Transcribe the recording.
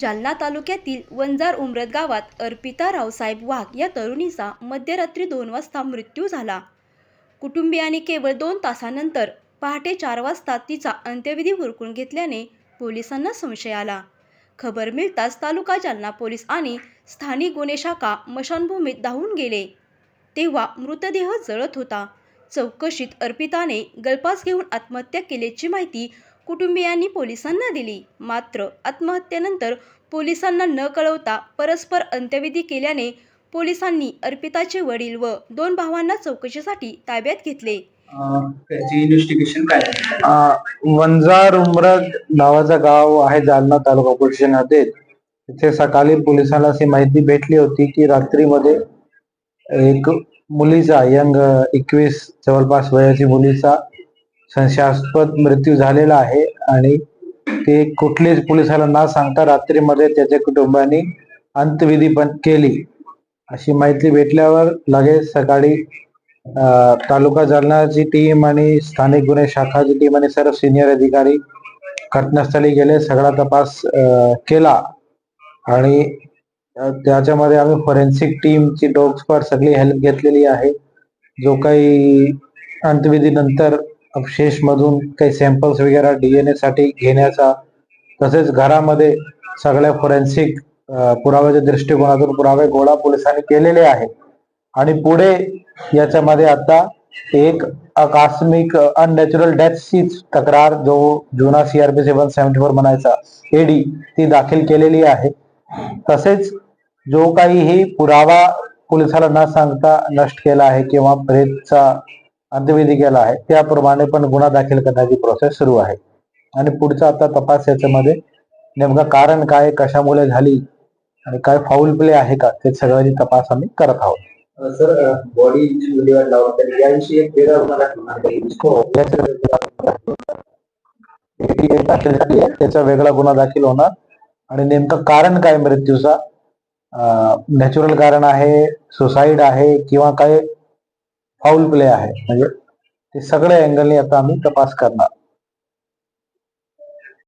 जालना तालुक्यातील वंजार उमरत गावात अर्पिता रावसाहेब वाघ या तरुणीचा मध्यरात्री दोन वाजता मृत्यू झाला. कुटुंबियांनी केवळ दोन तासानंतर पहाटे चार वाजता तिचा अंत्यविधी हुरकून घेतल्याने पोलिसांना संशय आला. खबर मिळताच तालुका जालना पोलीस आणि स्थानिक गुन्हे शाखा मशानभूमीत धावून गेले. तेव्हा मृतदेह जळत होता. चौकशीत अर्पिताने गळपास घेऊन आत्महत्या केल्याची माहिती कुटुंबियांनी पोलिसांना दिली. मात्र आत्महत्येनंतर पोलिसांना न कळवता परस्पर अंत्यविधी केल्याने पोलिसांनी अर्पिताचे वडील व दोन भावांना चौकशीसाठी ताब्यात घेतले. त्याची इन्व्हेस्टिगेशन काय वंजार उमरग नावाचं गाव आहे जालना तालुका पोलीस स्टेशनमध्ये तिथे सकाळी पोलिसांना अशी माहिती भेटली होती की रात्रीमध्ये एक मुलीचा यंग एकवीस जवळपास वयाची मुलीचा संशयास्पद मृत्यू झालेला आहे आणि ते कुठलेच पोलिसाला न सांगता रात्रीमध्ये त्याच्या कुटुंबाने अंत्यविधी पण केली. अशी माहिती भेटल्यावर लगेच सकाळी तालुका जालनाची टीम आणि स्थानिक गुन्हे शाखाची टीम आणि सर्व सिनियर अधिकारी घटनास्थळी गेले सगळा तपास केला. आणि त्याच्यामध्ये आम्ही फॉरेन्सिक टीमची डॉग्सवर सगळी हेल्प घेतलेली आहे. जो काही अंत्यविधीनंतर अवशेष मधून काही सॅम्पल्स वगैरे डीएनए साठी घेण्याचा तसेच घरामध्ये सगळ्या फोरेन्सिक पुराव्याच्या दृष्टिकोनातून पुरावे गोळा पोलिसांनी केलेले आहे आणि पुढे याच्यामध्ये आता एक आकस्मिक अननॅचरल डेथची तक्रार जो जुना सीआरपी सेव्हन सेव्हन्टी फोर म्हणायचा एडी ती दाखल केलेली आहे. तसेच जो काही ही पुरावा पोलिसाला न सांगता नष्ट केला आहे किंवा प्रेतचा अंत्यविधी केला आहे. त्याप्रमाणे पण गुन्हा दाखल करण्याची प्रोसेस सुरू आहे. आणि पुढचा आता तपास याच्यामध्ये नेमकं कारण काय कशामुळे झाली आणि काय फाऊल प्ले आहे का ते सगळ्याची तपास आम्ही करत आहोत. सर विल्हेवाट तर याविषयी एक वेगळा दाखल झाली आहे, त्याचा वेगळा गुन्हा दाखल होणार. आणि नेमकं कारण काय मृत्यूचा? नॅचरल कारण आहे सुसाईड आहे किंवा काय फाऊल प्ले आहे. म्हणजे ते सगळ्या अँगलने आता आम्ही तपास करणार.